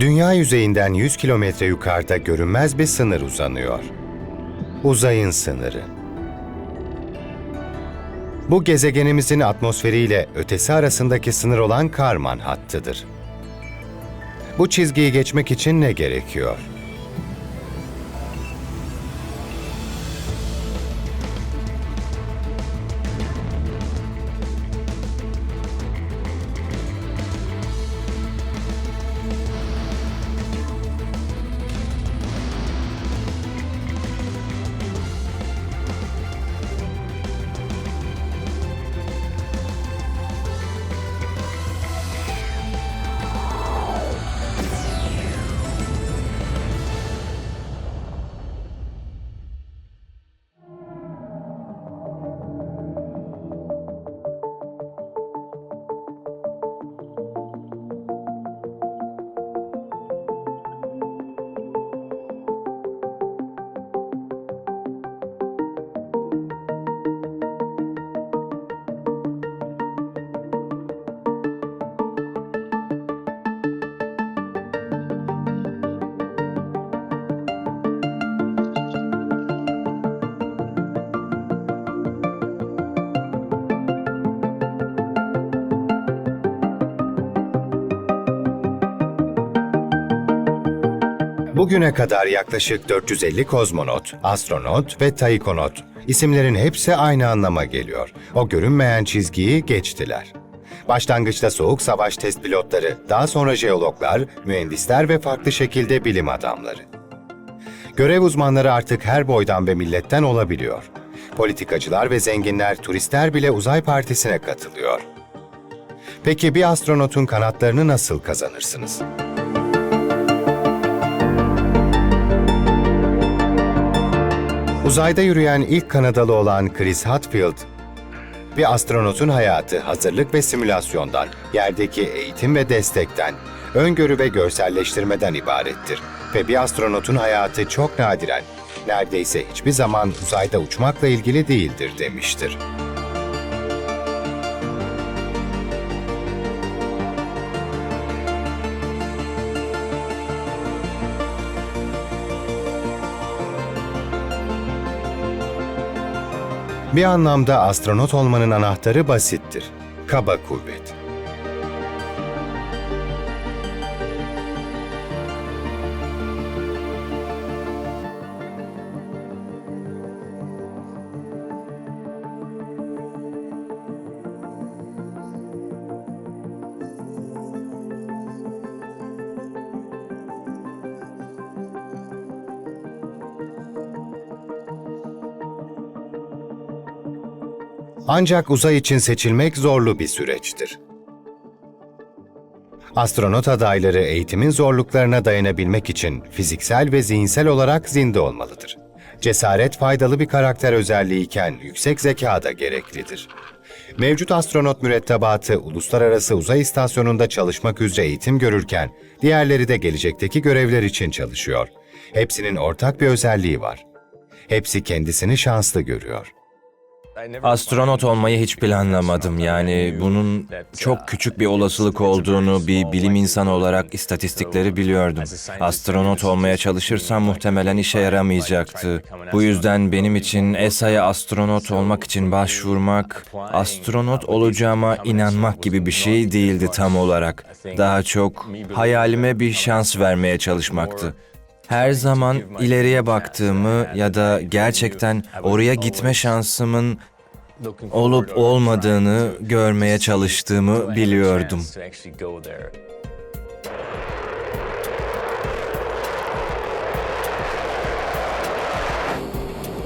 Dünya yüzeyinden 100 kilometre yukarıda görünmez bir sınır uzanıyor. Uzayın sınırı. Bu gezegenimizin atmosferiyle ötesi arasındaki sınır olan Karman hattıdır. Bu çizgiyi geçmek için ne gerekiyor? Bugüne kadar yaklaşık 450 kozmonot, astronot ve taikonot isimlerin hepsi aynı anlama geliyor. O görünmeyen çizgiyi geçtiler. Başlangıçta soğuk savaş test pilotları, daha sonra jeologlar, mühendisler ve farklı şekilde bilim adamları. Görev uzmanları artık her boydan ve milletten olabiliyor. Politikacılar ve zenginler, turistler bile uzay partisine katılıyor. Peki bir astronotun kanatlarını nasıl kazanırsınız? Uzayda yürüyen ilk Kanadalı olan Chris Hadfield, bir astronotun hayatı hazırlık ve simülasyondan, yerdeki eğitim ve destekten, öngörü ve görselleştirmeden ibarettir. Ve bir astronotun hayatı çok nadiren, neredeyse hiçbir zaman uzayda uçmakla ilgili değildir demiştir. Bir anlamda astronot olmanın anahtarı basittir. Kaba kuvvet. Ancak uzay için seçilmek zorlu bir süreçtir. Astronot adayları eğitimin zorluklarına dayanabilmek için fiziksel ve zihinsel olarak zinde olmalıdır. Cesaret faydalı bir karakter özelliği iken yüksek zeka da gereklidir. Mevcut astronot mürettebatı uluslararası uzay istasyonunda çalışmak üzere eğitim görürken diğerleri de gelecekteki görevler için çalışıyor. Hepsinin ortak bir özelliği var. Hepsi kendisini şanslı görüyor. Astronot olmayı hiç planlamadım. Yani bunun çok küçük bir olasılık olduğunu bir bilim insanı olarak istatistikleri biliyordum. Astronot olmaya çalışırsam muhtemelen işe yaramayacaktı. Bu yüzden benim için ESA'ya astronot olmak için başvurmak, astronot olacağıma inanmak gibi bir şey değildi tam olarak. Daha çok hayalime bir şans vermeye çalışmaktı. Her zaman ileriye baktığımı ya da gerçekten oraya gitme şansımın olup olmadığını görmeye çalıştığımı biliyordum.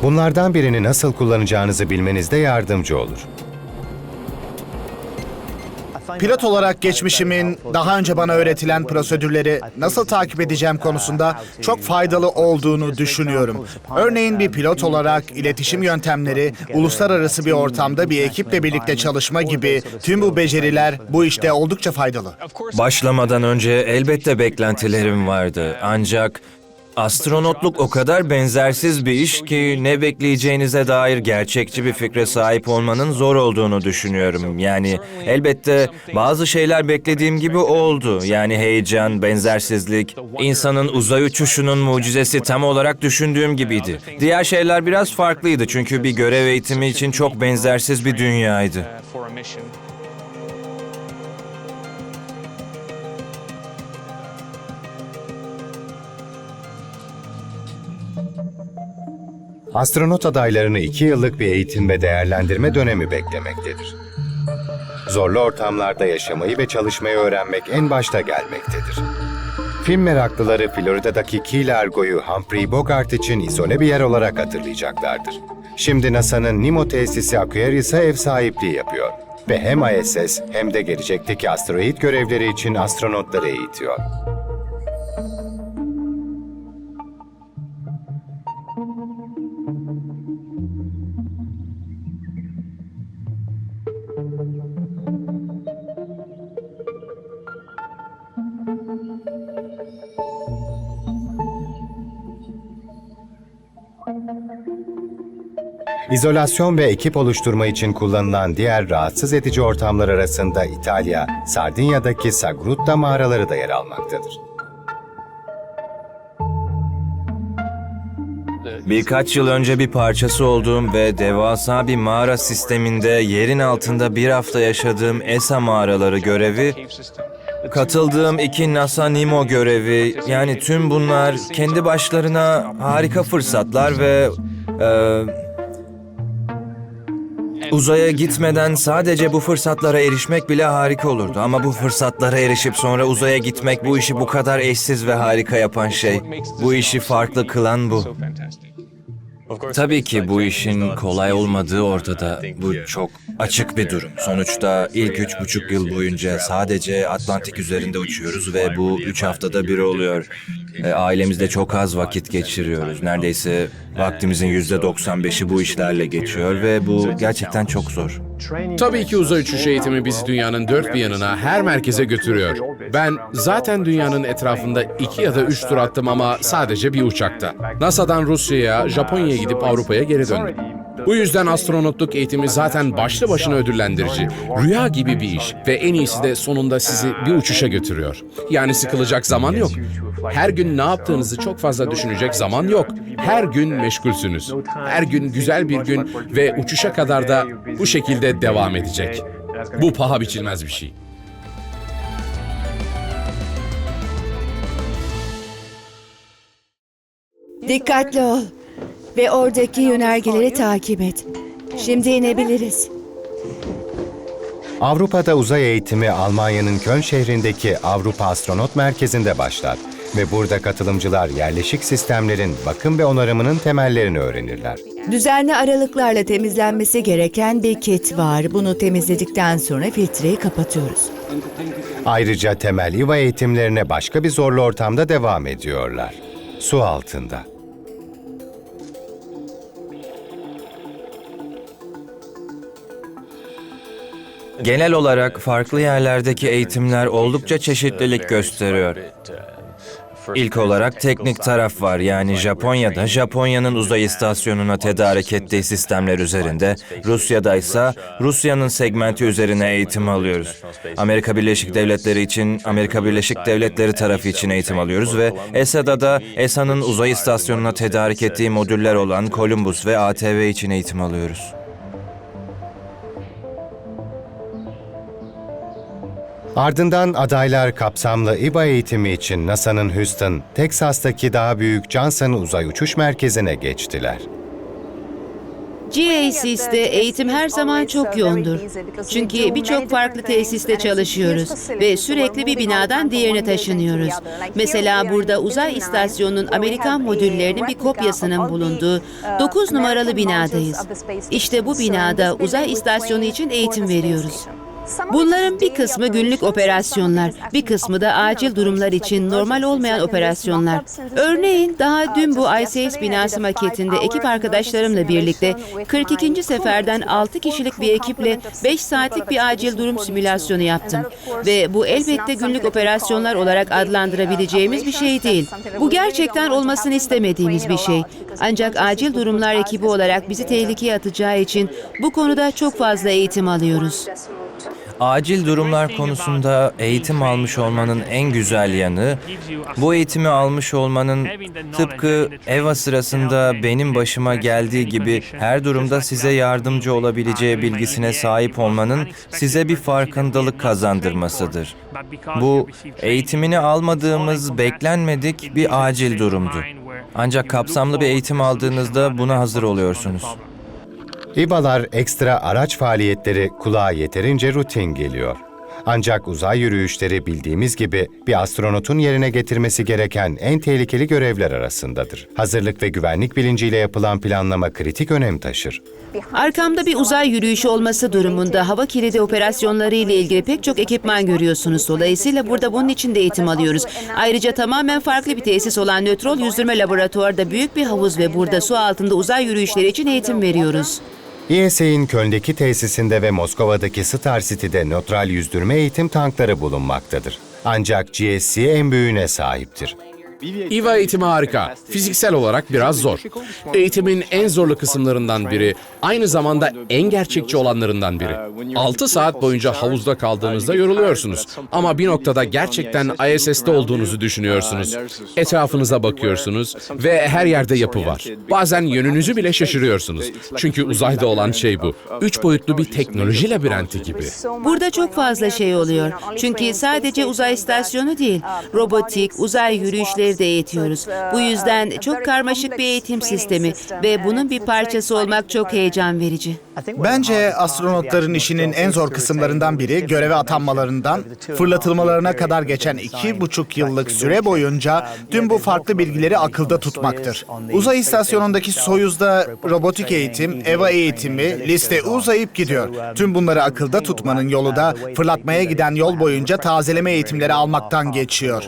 Bunlardan birini nasıl kullanacağınızı bilmenizde yardımcı olur. Pilot olarak geçmişimin daha önce bana öğretilen prosedürleri nasıl takip edeceğim konusunda çok faydalı olduğunu düşünüyorum. Örneğin bir pilot olarak iletişim yöntemleri, uluslararası bir ortamda bir ekiple birlikte çalışma gibi tüm bu beceriler bu işte oldukça faydalı. Başlamadan önce elbette beklentilerim vardı. Ancak Astronotluk o kadar benzersiz bir iş ki ne bekleyeceğinize dair gerçekçi bir fikre sahip olmanın zor olduğunu düşünüyorum. Yani elbette bazı şeyler beklediğim gibi oldu. Yani heyecan, benzersizlik, insanın uzay uçuşunun mucizesi tam olarak düşündüğüm gibiydi. Diğer şeyler biraz farklıydı çünkü bir görev eğitimi için çok benzersiz bir dünyaydı. Astronot adaylarını iki yıllık bir eğitim ve değerlendirme dönemi beklemektedir. Zorlu ortamlarda yaşamayı ve çalışmayı öğrenmek en başta gelmektedir. Film meraklıları Florida'daki Key Largo'yu Humphrey Bogart için izole bir yer olarak hatırlayacaklardır. Şimdi NASA'nın Nemo tesisi Aquarius'a ev sahipliği yapıyor ve hem ISS hem de gelecekteki asteroid görevleri için astronotları eğitiyor. İzolasyon ve ekip oluşturma için kullanılan diğer rahatsız edici ortamlar arasında İtalya, Sardinya'daki Sagrutta mağaraları da yer almaktadır. Birkaç yıl önce bir parçası olduğum ve devasa bir mağara sisteminde yerin altında bir hafta yaşadığım ESA mağaraları görevi, katıldığım iki NASA Nemo görevi, yani tüm bunlar kendi başlarına harika fırsatlar ve e, uzaya gitmeden sadece bu fırsatlara erişmek bile harika olurdu. Ama bu fırsatlara erişip sonra uzaya gitmek bu işi bu kadar eşsiz ve harika yapan şey. Bu işi farklı kılan bu. Tabii ki bu işin kolay olmadığı ortada. Bu çok açık bir durum. Sonuçta ilk üç buçuk yıl boyunca sadece Atlantik üzerinde uçuyoruz ve bu üç haftada bir oluyor. E, ailemizde çok az vakit geçiriyoruz. Neredeyse vaktimizin yüzde 95'i bu işlerle geçiyor ve bu gerçekten çok zor. Tabii ki uzay uçuş eğitimi bizi dünyanın dört bir yanına, her merkeze götürüyor. Ben zaten dünyanın etrafında iki ya da üç tur attım ama sadece bir uçakta. NASA'dan Rusya'ya, Japonya'ya gidip Avrupa'ya geri döndüm. Bu yüzden astronotluk eğitimi zaten başlı başına ödüllendirici. Rüya gibi bir iş ve en iyisi de sonunda sizi bir uçuşa götürüyor. Yani sıkılacak zaman yok. Her gün ne yaptığınızı çok fazla düşünecek zaman yok. Her gün meşgulsünüz. Her gün güzel bir gün ve uçuşa kadar da bu şekilde devam edecek. Bu paha biçilmez bir şey. Dikkatli ol ve oradaki yönergeleri takip et. Şimdi inebiliriz. Avrupa'da uzay eğitimi Almanya'nın Köln şehrindeki Avrupa Astronot Merkezi'nde başlar ve burada katılımcılar yerleşik sistemlerin bakım ve onarımının temellerini öğrenirler. Düzenli aralıklarla temizlenmesi gereken bir kit var. Bunu temizledikten sonra filtreyi kapatıyoruz. Ayrıca temel İVA eğitimlerine başka bir zorlu ortamda devam ediyorlar. Su altında. Genel olarak farklı yerlerdeki eğitimler oldukça çeşitlilik gösteriyor. İlk olarak teknik taraf var yani Japonya'da Japonya'nın uzay istasyonuna tedarik ettiği sistemler üzerinde, Rusya'da ise Rusya'nın segmenti üzerine eğitim alıyoruz. Amerika Birleşik Devletleri için Amerika Birleşik Devletleri tarafı için eğitim alıyoruz ve ESA'da da ESA'nın uzay istasyonuna tedarik ettiği modüller olan Columbus ve ATV için eğitim alıyoruz. Ardından adaylar kapsamlı İBA eğitimi için NASA'nın Houston, Teksas'taki daha büyük Johnson Uzay Uçuş Merkezi'ne geçtiler. GACS'te eğitim her zaman çok yoğundur. Çünkü birçok farklı tesiste çalışıyoruz ve sürekli bir binadan diğerine taşınıyoruz. Mesela burada uzay istasyonunun Amerikan modüllerinin bir kopyasının bulunduğu 9 numaralı binadayız. İşte bu binada uzay istasyonu için eğitim veriyoruz. Bunların bir kısmı günlük operasyonlar, bir kısmı da acil durumlar için normal olmayan operasyonlar. Örneğin daha dün bu ICS binası maketinde ekip arkadaşlarımla birlikte 42. seferden 6 kişilik bir ekiple 5 saatlik bir acil durum simülasyonu yaptım. Ve bu elbette günlük operasyonlar olarak adlandırabileceğimiz bir şey değil. Bu gerçekten olmasını istemediğimiz bir şey. Ancak acil durumlar ekibi olarak bizi tehlikeye atacağı için bu konuda çok fazla eğitim alıyoruz. Acil durumlar konusunda eğitim almış olmanın en güzel yanı, bu eğitimi almış olmanın tıpkı EVA sırasında benim başıma geldiği gibi her durumda size yardımcı olabileceği bilgisine sahip olmanın size bir farkındalık kazandırmasıdır. Bu eğitimini almadığımız beklenmedik bir acil durumdu. Ancak kapsamlı bir eğitim aldığınızda buna hazır oluyorsunuz. İBA'lar ekstra araç faaliyetleri kulağa yeterince rutin geliyor. Ancak uzay yürüyüşleri bildiğimiz gibi bir astronotun yerine getirmesi gereken en tehlikeli görevler arasındadır. Hazırlık ve güvenlik bilinciyle yapılan planlama kritik önem taşır. Arkamda bir uzay yürüyüşü olması durumunda hava kilidi operasyonları ile ilgili pek çok ekipman görüyorsunuz. Dolayısıyla burada bunun için de eğitim alıyoruz. Ayrıca tamamen farklı bir tesis olan nötrol yüzdürme laboratuvarda büyük bir havuz ve burada su altında uzay yürüyüşleri için eğitim veriyoruz. ESA'in Köln'deki tesisinde ve Moskova'daki Star City'de nötral yüzdürme eğitim tankları bulunmaktadır. Ancak GSC en büyüğüne sahiptir. İVA eğitimi harika. Fiziksel olarak biraz zor. Eğitimin en zorlu kısımlarından biri, aynı zamanda en gerçekçi olanlarından biri. 6 saat boyunca havuzda kaldığınızda yoruluyorsunuz. Ama bir noktada gerçekten ISS'te olduğunuzu düşünüyorsunuz. Etrafınıza bakıyorsunuz ve her yerde yapı var. Bazen yönünüzü bile şaşırıyorsunuz. Çünkü uzayda olan şey bu. Üç boyutlu bir teknoloji labirenti gibi. Burada çok fazla şey oluyor. Çünkü sadece uzay istasyonu değil, robotik, uzay yürüyüşleri de eğitiyoruz. Bu yüzden çok karmaşık bir eğitim sistemi ve bunun bir parçası olmak çok heyecan verici. Bence astronotların işinin en zor kısımlarından biri göreve atanmalarından fırlatılmalarına kadar geçen iki buçuk yıllık süre boyunca tüm bu farklı bilgileri akılda tutmaktır. Uzay istasyonundaki Soyuz'da robotik eğitim, EVA eğitimi, liste uzayıp gidiyor. Tüm bunları akılda tutmanın yolu da fırlatmaya giden yol boyunca tazeleme eğitimleri almaktan geçiyor.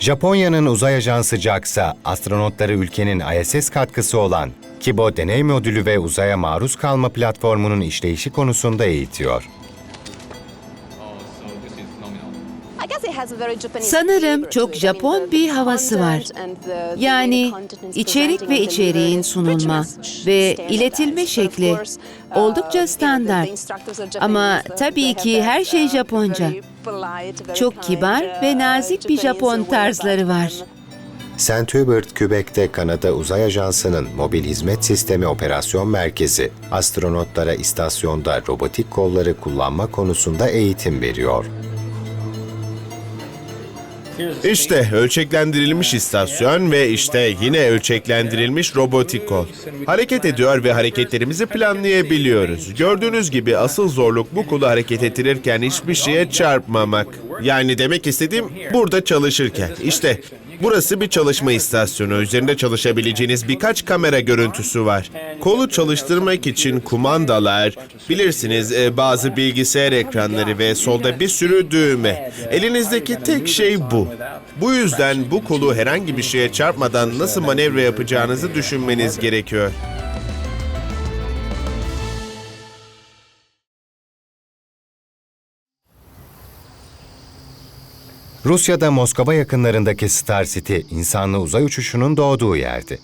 Japonya'nın uzay ajansı JAXA, astronotları ülkenin ISS katkısı olan Kibo deney modülü ve uzaya maruz kalma platformunun işleyişi konusunda eğitiyor. Sanırım çok Japon bir havası var. Yani içerik ve içeriğin sunulma ve iletilme şekli oldukça standart. Ama tabii ki her şey Japonca. Çok kibar ve nazik bir Japon tarzları var. St. Hubert, Quebec'te Kanada Uzay Ajansı'nın mobil hizmet sistemi operasyon merkezi, astronotlara istasyonda robotik kolları kullanma konusunda eğitim veriyor. İşte ölçeklendirilmiş istasyon ve işte yine ölçeklendirilmiş robotik kol. Hareket ediyor ve hareketlerimizi planlayabiliyoruz. Gördüğünüz gibi asıl zorluk bu kolu hareket ettirirken hiçbir şeye çarpmamak. Yani demek istediğim burada çalışırken. İşte burası bir çalışma istasyonu. Üzerinde çalışabileceğiniz birkaç kamera görüntüsü var. Kolu çalıştırmak için kumandalar, bilirsiniz e, bazı bilgisayar ekranları ve solda bir sürü düğme. Elinizdeki tek şey bu. Bu yüzden bu kolu herhangi bir şeye çarpmadan nasıl manevra yapacağınızı düşünmeniz gerekiyor. Rusya'da Moskova yakınlarındaki Star City, insanlı uzay uçuşunun doğduğu yerdi.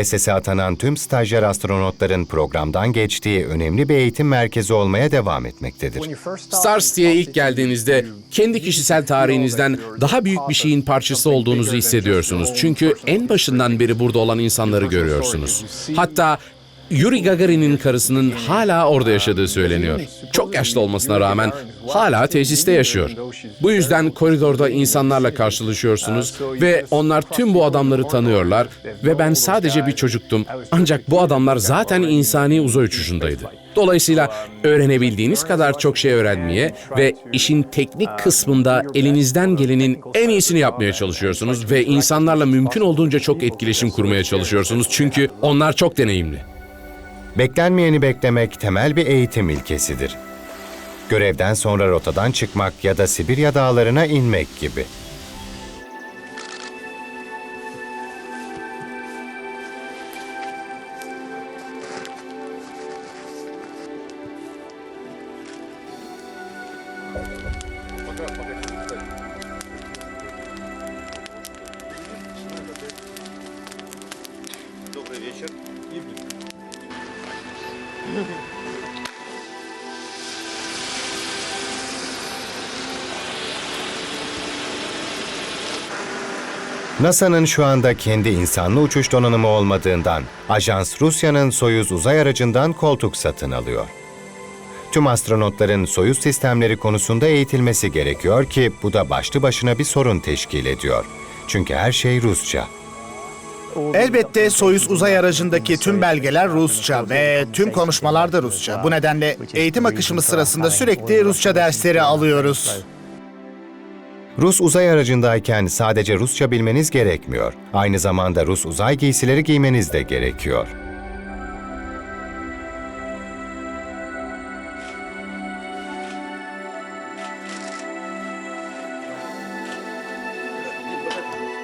ISS'e atanan tüm stajyer astronotların programdan geçtiği önemli bir eğitim merkezi olmaya devam etmektedir. Star City'ye ilk geldiğinizde kendi kişisel tarihinizden daha büyük bir şeyin parçası olduğunuzu hissediyorsunuz. Çünkü en başından beri burada olan insanları görüyorsunuz. Hatta Yuri Gagarin'in karısının hala orada yaşadığı söyleniyor. Çok yaşlı olmasına rağmen hala tesiste yaşıyor. Bu yüzden koridorda insanlarla karşılaşıyorsunuz ve onlar tüm bu adamları tanıyorlar ve ben sadece bir çocuktum. Ancak bu adamlar zaten insani uzay uçuşundaydı. Dolayısıyla öğrenebildiğiniz kadar çok şey öğrenmeye ve işin teknik kısmında elinizden gelenin en iyisini yapmaya çalışıyorsunuz ve insanlarla mümkün olduğunca çok etkileşim kurmaya çalışıyorsunuz çünkü onlar çok deneyimli. Beklenmeyeni beklemek temel bir eğitim ilkesidir. Görevden sonra rotadan çıkmak ya da Sibirya dağlarına inmek gibi. NASA'nın şu anda kendi insanlı uçuş donanımı olmadığından ajans Rusya'nın Soyuz uzay aracından koltuk satın alıyor. Tüm astronotların Soyuz sistemleri konusunda eğitilmesi gerekiyor ki bu da başlı başına bir sorun teşkil ediyor. Çünkü her şey Rusça. Elbette Soyuz uzay aracındaki tüm belgeler Rusça ve tüm konuşmalar da Rusça. Bu nedenle eğitim akışımız sırasında sürekli Rusça dersleri alıyoruz. Rus uzay aracındayken sadece Rusça bilmeniz gerekmiyor. Aynı zamanda Rus uzay giysileri giymeniz de gerekiyor.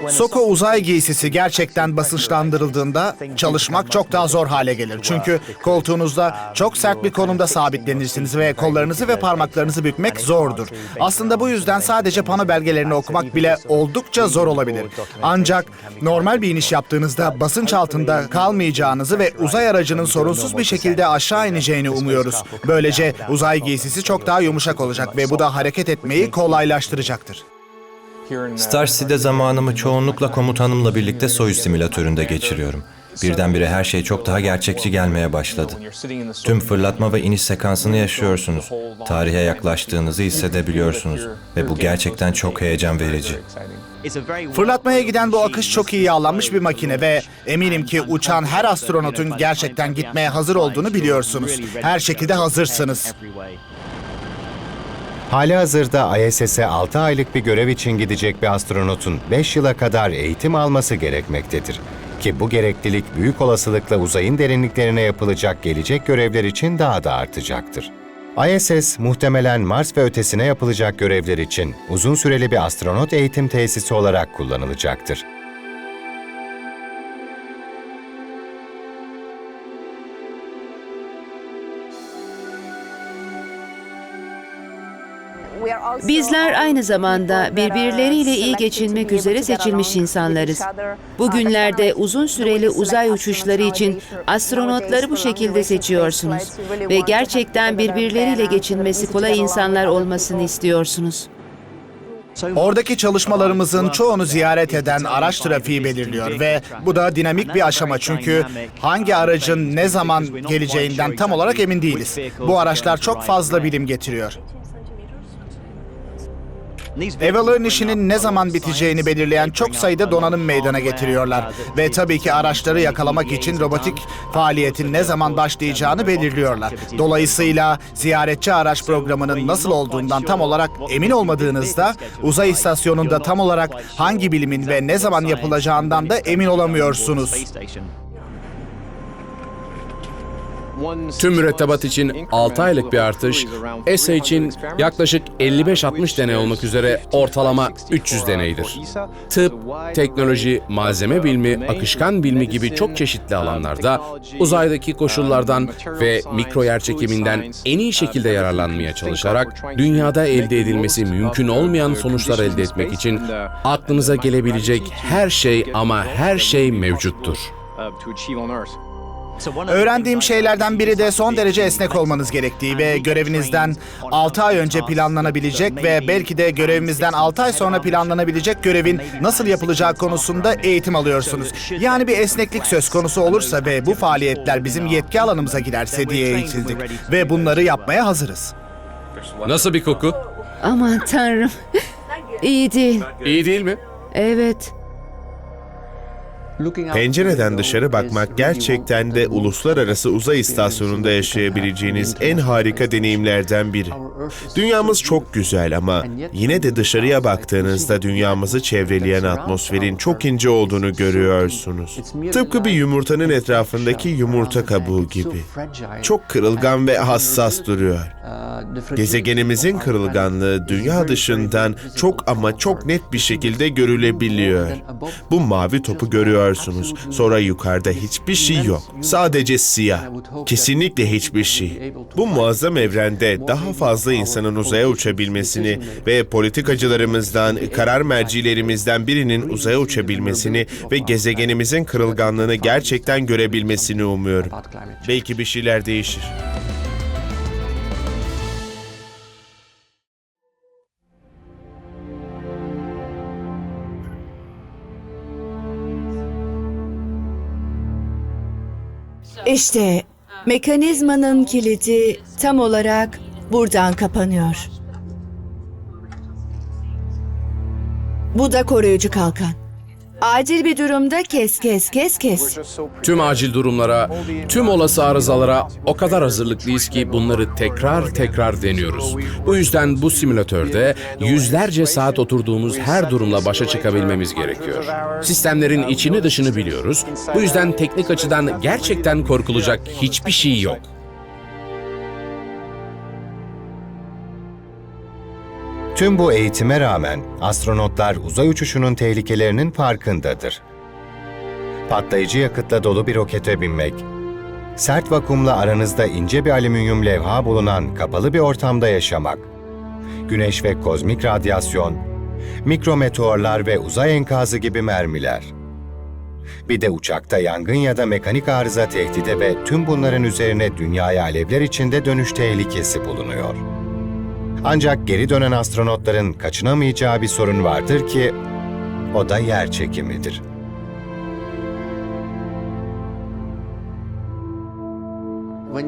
Soko uzay giysisi gerçekten basınçlandırıldığında çalışmak çok daha zor hale gelir. Çünkü koltuğunuzda çok sert bir konumda sabitlenirsiniz ve kollarınızı ve parmaklarınızı bükmek zordur. Aslında bu yüzden sadece pano belgelerini okumak bile oldukça zor olabilir. Ancak normal bir iniş yaptığınızda basınç altında kalmayacağınızı ve uzay aracının sorunsuz bir şekilde aşağı ineceğini umuyoruz. Böylece uzay giysisi çok daha yumuşak olacak ve bu da hareket etmeyi kolaylaştıracaktır. Star City'de zamanımı çoğunlukla komutanımla birlikte Soyuz simülatöründe geçiriyorum. Birdenbire her şey çok daha gerçekçi gelmeye başladı. Tüm fırlatma ve iniş sekansını yaşıyorsunuz. Tarihe yaklaştığınızı hissedebiliyorsunuz. Ve bu gerçekten çok heyecan verici. Fırlatmaya giden bu akış çok iyi yağlanmış bir makine ve eminim ki uçan her astronotun gerçekten gitmeye hazır olduğunu biliyorsunuz. Her şekilde hazırsınız. Hali hazırda ISS'e 6 aylık bir görev için gidecek bir astronotun 5 yıla kadar eğitim alması gerekmektedir. Ki bu gereklilik büyük olasılıkla uzayın derinliklerine yapılacak gelecek görevler için daha da artacaktır. ISS muhtemelen Mars ve ötesine yapılacak görevler için uzun süreli bir astronot eğitim tesisi olarak kullanılacaktır. Bizler aynı zamanda birbirleriyle iyi geçinmek üzere seçilmiş insanlarız. Bugünlerde uzun süreli uzay uçuşları için astronotları bu şekilde seçiyorsunuz ve gerçekten birbirleriyle geçinmesi kolay insanlar olmasını istiyorsunuz. Oradaki çalışmalarımızın çoğunu ziyaret eden araç trafiği belirliyor ve bu da dinamik bir aşama çünkü hangi aracın ne zaman geleceğinden tam olarak emin değiliz. Bu araçlar çok fazla bilim getiriyor. Evalör'ün işinin ne zaman biteceğini belirleyen çok sayıda donanım meydana getiriyorlar. Ve tabii ki araçları yakalamak için robotik faaliyetin ne zaman başlayacağını belirliyorlar. Dolayısıyla ziyaretçi araç programının nasıl olduğundan tam olarak emin olmadığınızda uzay istasyonunda tam olarak hangi bilimin ve ne zaman yapılacağından da emin olamıyorsunuz. Tüm mürettebat için 6 aylık bir artış, ESA için yaklaşık 55-60 deney olmak üzere ortalama 300 deneydir. Tıp, teknoloji, malzeme bilimi, akışkan bilimi gibi çok çeşitli alanlarda uzaydaki koşullardan ve mikro yerçekiminden en iyi şekilde yararlanmaya çalışarak dünyada elde edilmesi mümkün olmayan sonuçlar elde etmek için aklınıza gelebilecek her şey ama her şey mevcuttur. Öğrendiğim şeylerden biri de son derece esnek olmanız gerektiği ve görevinizden 6 ay önce planlanabilecek ve belki de görevimizden 6 ay sonra planlanabilecek görevin nasıl yapılacağı konusunda eğitim alıyorsunuz. Yani bir esneklik söz konusu olursa ve bu faaliyetler bizim yetki alanımıza girerse diye eğitildik ve bunları yapmaya hazırız. Nasıl bir koku? Aman tanrım. İyi değil. İyi değil mi? Evet. Pencereden dışarı bakmak gerçekten de uluslararası uzay istasyonunda yaşayabileceğiniz en harika deneyimlerden biri. Dünyamız çok güzel ama yine de dışarıya baktığınızda dünyamızı çevreleyen atmosferin çok ince olduğunu görüyorsunuz. Tıpkı bir yumurtanın etrafındaki yumurta kabuğu gibi. Çok kırılgan ve hassas duruyor. Gezegenimizin kırılganlığı dünya dışından çok ama çok net bir şekilde görülebiliyor. Bu mavi topu görüyorsunuz. Sonra yukarıda hiçbir şey yok. Sadece siyah. Kesinlikle hiçbir şey. Bu muazzam evrende daha fazla insanın uzaya uçabilmesini ve politikacılarımızdan, karar mercilerimizden birinin uzaya uçabilmesini ve gezegenimizin kırılganlığını gerçekten görebilmesini umuyorum. Belki bir şeyler değişir. İşte mekanizmanın kilidi tam olarak buradan kapanıyor. Bu da koruyucu kalkan. Acil bir durumda kes kes kes kes. Tüm acil durumlara, tüm olası arızalara o kadar hazırlıklıyız ki bunları tekrar tekrar deniyoruz. Bu yüzden bu simülatörde yüzlerce saat oturduğumuz her durumla başa çıkabilmemiz gerekiyor. Sistemlerin içini dışını biliyoruz. Bu yüzden teknik açıdan gerçekten korkulacak hiçbir şey yok. Tüm bu eğitime rağmen astronotlar uzay uçuşunun tehlikelerinin farkındadır. Patlayıcı yakıtla dolu bir rokete binmek, sert vakumla aranızda ince bir alüminyum levha bulunan kapalı bir ortamda yaşamak, güneş ve kozmik radyasyon, mikrometeorlar ve uzay enkazı gibi mermiler. Bir de uçakta yangın ya da mekanik arıza tehdidi ve tüm bunların üzerine dünyaya alevler içinde dönüş tehlikesi bulunuyor. Ancak geri dönen astronotların kaçınamayacağı bir sorun vardır ki o da yer çekimidir.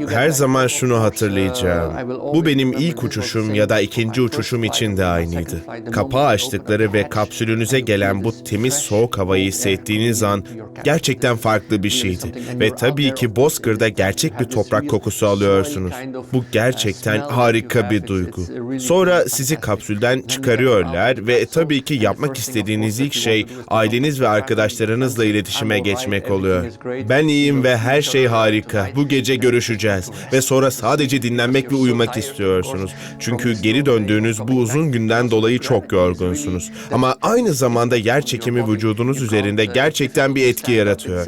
Her zaman şunu hatırlayacağım. Bu benim ilk uçuşum ya da ikinci uçuşum için de aynıydı. Kapağı açtıkları ve kapsülünüze gelen bu temiz soğuk havayı hissettiğiniz an gerçekten farklı bir şeydi. Ve tabii ki Bozkır'da gerçek bir toprak kokusu alıyorsunuz. Bu gerçekten harika bir duygu. Sonra sizi kapsülden çıkarıyorlar ve tabii ki yapmak istediğiniz ilk şey aileniz ve arkadaşlarınızla iletişime geçmek oluyor. Ben iyiyim ve her şey harika. Bu gece görüşeceğiz ve sonra sadece dinlenmek ve uyumak istiyorsunuz. Çünkü geri döndüğünüz bu uzun günden dolayı çok yorgunsunuz. Ama aynı zamanda yer çekimi vücudunuz üzerinde gerçekten bir etki yaratıyor.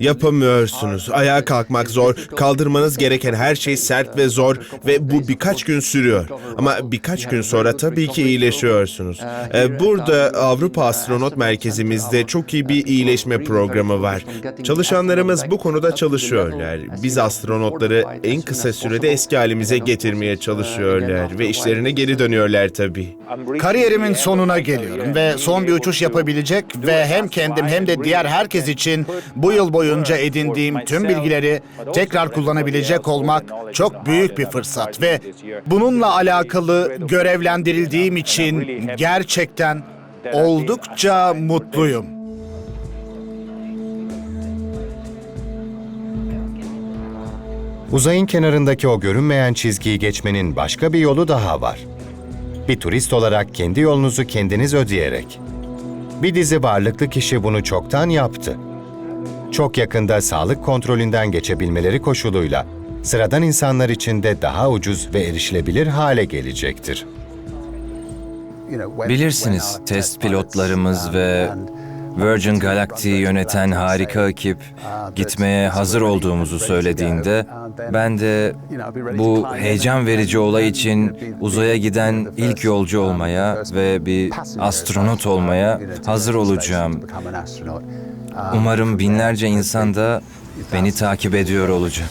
Yapamıyorsunuz. Ayağa kalkmak zor. Kaldırmanız gereken her şey sert ve zor ve bu birkaç gün sürüyor. Ama birkaç gün sonra tabii ki iyileşiyorsunuz. Ee, Burada Avrupa Astronot Merkezimizde çok iyi bir iyileşme programı var. Çalışanlarımız bu konuda çalışıyorlar. Biz astronotları en kısa sürede eski halimize getirmeye çalışıyorlar ve işlerine geri dönüyorlar tabii. Kariyerimin sonuna geliyorum ve son bir uçuş yapabilecek ve hem kendim hem de diğer herkes için bu yıl boyunca edindiğim tüm bilgileri tekrar kullanabilecek olmak çok büyük bir fırsat ve bununla alakalı görevlendirildiğim için gerçekten oldukça mutluyum. Uzayın kenarındaki o görünmeyen çizgiyi geçmenin başka bir yolu daha var. Bir turist olarak kendi yolunuzu kendiniz ödeyerek. Bir dizi varlıklı kişi bunu çoktan yaptı. Çok yakında sağlık kontrolünden geçebilmeleri koşuluyla sıradan insanlar için de daha ucuz ve erişilebilir hale gelecektir. Bilirsiniz test pilotlarımız ve Virgin Galactic'i yöneten harika ekip gitmeye hazır olduğumuzu söylediğinde ben de bu heyecan verici olay için uzaya giden ilk yolcu olmaya ve bir astronot olmaya hazır olacağım. Umarım binlerce insan da beni takip ediyor olacak.